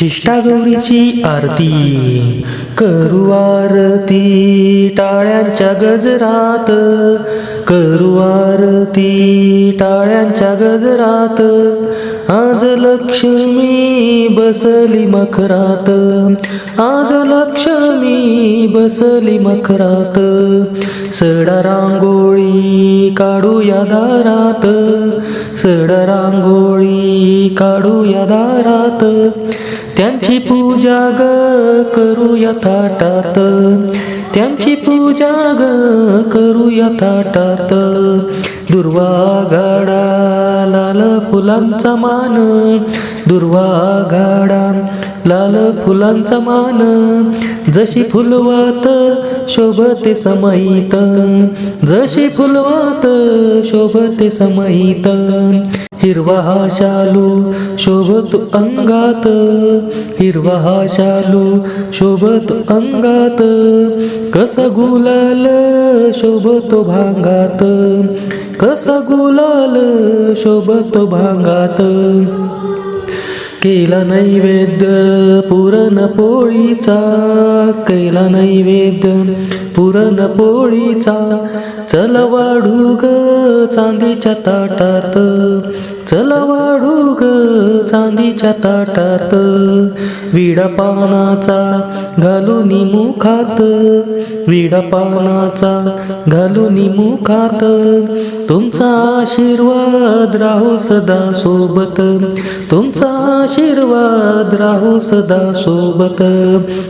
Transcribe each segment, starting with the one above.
चिष्टा गौरीची आरती. करू आरती टाळ्यांच्या गजरात. करू आरती टाळ्यांच्या गजरात. आज लक्ष्मी बसली मखरात. आज लक्ष्मी बसली मखरात. सडा रांगोळी काढूया दारात. सडा रांगोळी काढूया दारात. त्यांची पूजा ग करूया ताटात त्यांची पूजा ग करूया ताटात दुर्वा गाडा लाल फुलांचा मान. दुर्वा गाडा लाल फुलांचा मान. जशी फुलवात शोभते समयित जशी फुलवात शोभते समयित हिरवा हा शालू शोभत अंगात. हिरवा हा शालू शोभत अंगात. कसा गुलाल शोभतो भांगात. कसा गुलाल शोभतो भांगात. केला नैवेद्य पुरण पोळीचा. केला नैवेद्य पुरण पोळीचा. चल वाढू ग चांदीच्या ताटात. चल वाढू ग चांदीच्या ताटात. विडपानाचा घालून मुखात विडपानाचा घालून मुखात. तुमचा आशीर्वाद राहू सदा सोबत तुमचा आशीर्वाद राहू सदा सोबत.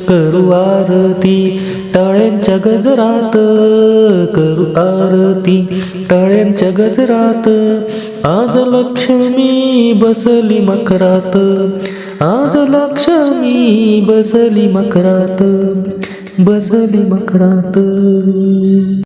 करू आरती टाळ्यांच्या गजरात करू आरती टाळ्यांच्या गजरात. आज लक्ष्मी बसली मकरात आज लक्ष्मी बसली मकरात बसली मकरात.